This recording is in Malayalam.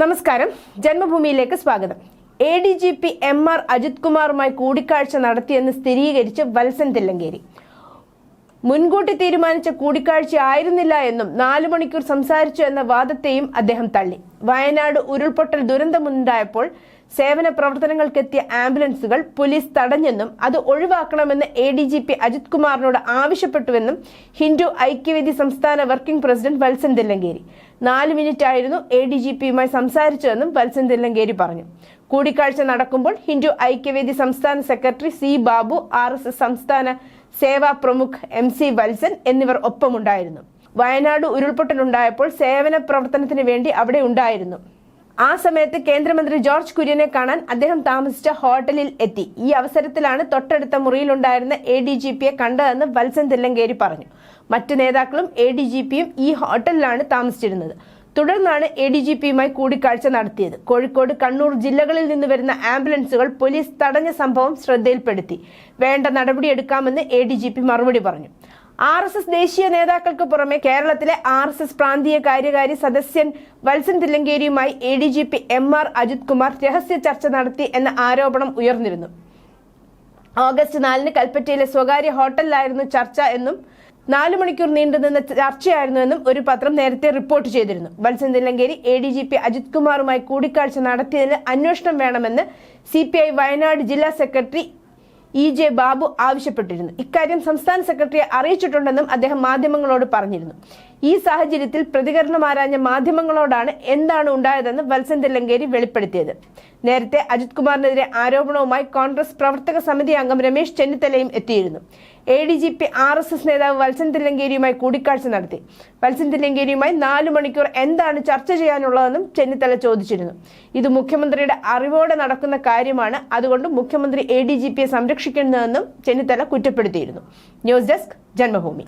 നമസ്കാരം. ജന്മഭൂമിയിലേക്ക് സ്വാഗതം. A D G P M R Ajith കുമാറുമായി കൂടിക്കാഴ്ച നടത്തിയെന്ന് സ്ഥിരീകരിച്ച് വത്സൻ തില്ലങ്കേരി. മുൻകൂട്ടി തീരുമാനിച്ച കൂടിക്കാഴ്ച ആയിരുന്നില്ല എന്നും നാലു മണിക്കൂർ സംസാരിച്ചു എന്ന വാദത്തെയും അദ്ദേഹം തള്ളി. വയനാട് ഉരുൾപൊട്ടൽ ദുരന്തമുണ്ടായപ്പോൾ സേവന പ്രവർത്തനങ്ങൾക്കെത്തിയ ആംബുലൻസുകൾ പോലീസ് തടഞ്ഞെന്നും അത് ഒഴിവാക്കണമെന്ന് A D G P Ajith കുമാറിനോട് ആവശ്യപ്പെട്ടുവെന്നും ഹിന്ദു ഐക്യവേദി സംസ്ഥാന വർക്കിംഗ് പ്രസിഡന്റ് വത്സൻ തില്ലങ്കേരി. നാല് മിനിറ്റ് ആയിരുന്നു എ ഡി ജി പിയുമായി സംസാരിച്ചതെന്നും വത്സൻ തില്ലങ്കേരി പറഞ്ഞു. കൂടിക്കാഴ്ച നടക്കുമ്പോൾ ഹിന്ദു ഐക്യവേദി സംസ്ഥാന secretary C Babu R S S സംസ്ഥാന സേവാ പ്രമുഖ് എം സി വത്സൻ എന്നിവർ ഒപ്പമുണ്ടായിരുന്നു. വയനാട് ഉരുൾപൊട്ടലുണ്ടായപ്പോൾ സേവന പ്രവർത്തനത്തിന് വേണ്ടി അവിടെ ഉണ്ടായിരുന്നു. ആ സമയത്ത് കേന്ദ്രമന്ത്രി ജോർജ് കുര്യനെ കാണാൻ അദ്ദേഹം താമസിച്ച ഹോട്ടലിൽ എത്തി. ഈ അവസരത്തിലാണ് തൊട്ടടുത്ത മുറിയിലുണ്ടായിരുന്ന എ ഡി ജി പിയെ കണ്ടതെന്ന് വത്സൻ തില്ലങ്കേരി പറഞ്ഞു. മറ്റു നേതാക്കളും എ ഡി ജി പിയും ഈ ഹോട്ടലിലാണ് താമസിച്ചിരുന്നത്. തുടർന്നാണ് എ ഡി ജി പിയുമായി കൂടിക്കാഴ്ച നടത്തിയത്. കോഴിക്കോട് കണ്ണൂർ ജില്ലകളിൽ നിന്ന് വരുന്ന ആംബുലൻസുകൾ പോലീസ് തടഞ്ഞ സംഭവം ശ്രദ്ധയിൽപ്പെടുത്തി. വേണ്ട നടപടിയെടുക്കാമെന്ന് എ ഡി ജി പി മറുപടി പറഞ്ഞു. ആർ എസ് എസ് ദേശീയ നേതാക്കൾക്ക് പുറമെ കേരളത്തിലെ ആർ എസ് എസ് പ്രാന്തീയ കാര്യകാരി സദസ്യൻ Valsan തില്ലങ്കേരിയുമായി A D G P M R Ajith Kumar രഹസ്യ ചർച്ച നടത്തി എന്ന ആരോപണം ഉയർന്നിരുന്നു. ഓഗസ്റ്റ് നാലിന് കൽപ്പറ്റയിലെ സ്വകാര്യ ഹോട്ടലിലായിരുന്നു ചർച്ച എന്നും നാലു മണിക്കൂർ നീണ്ടുനിന്ന ചർച്ചയായിരുന്നുവെന്നും ഒരു പത്രം നേരത്തെ റിപ്പോർട്ട് ചെയ്തിരുന്നു. Valsan Thillankeri A D G P Ajith കുമാറുമായി കൂടിക്കാഴ്ച നടത്തിയതിന് അന്വേഷണം വേണമെന്ന് സി പി ഐ വയനാട് ജില്ലാ സെക്രട്ടറി ഇ ജെ ബാബു ആവശ്യപ്പെട്ടിരുന്നു. ഇക്കാര്യം സംസ്ഥാന സെക്രട്ടറിയെ അറിയിച്ചിട്ടുണ്ടെന്നും അദ്ദേഹം മാധ്യമങ്ങളോട് പറഞ്ഞിരുന്നു. ഈ സാഹചര്യത്തിൽ പ്രതികരണം ആരാഞ്ഞ മാധ്യമങ്ങളോടാണ് എന്താണ് ഉണ്ടായതെന്ന് വത്സൻ തില്ലങ്കേരി വെളിപ്പെടുത്തിയത്. നേരത്തെ അജിത് കുമാറിനെതിരെ ആരോപണവുമായി കോൺഗ്രസ് പ്രവർത്തക സമിതി അംഗം രമേശ് ചെന്നിത്തലയും എത്തിയിരുന്നു. A D G P R S S നേതാവ് വത്സൻ തില്ലങ്കേരിയുമായി കൂടിക്കാഴ്ച നടത്തി. വത്സൻ തില്ലങ്കേരിയുമായി നാലു മണിക്കൂർ എന്താണ് ചർച്ച ചെയ്യാനുള്ളതെന്നും ചെന്നിത്തല ചോദിച്ചിരുന്നു. ഇത് മുഖ്യമന്ത്രിയുടെ അറിവോടെ നടക്കുന്ന കാര്യമാണ്. അതുകൊണ്ട് മുഖ്യമന്ത്രി എ ഡി ജി പിയെ സംരക്ഷിക്കുന്നതെന്നും ചെന്നിത്തല കുറ്റപ്പെടുത്തിയിരുന്നു. News desk Janmabhumi.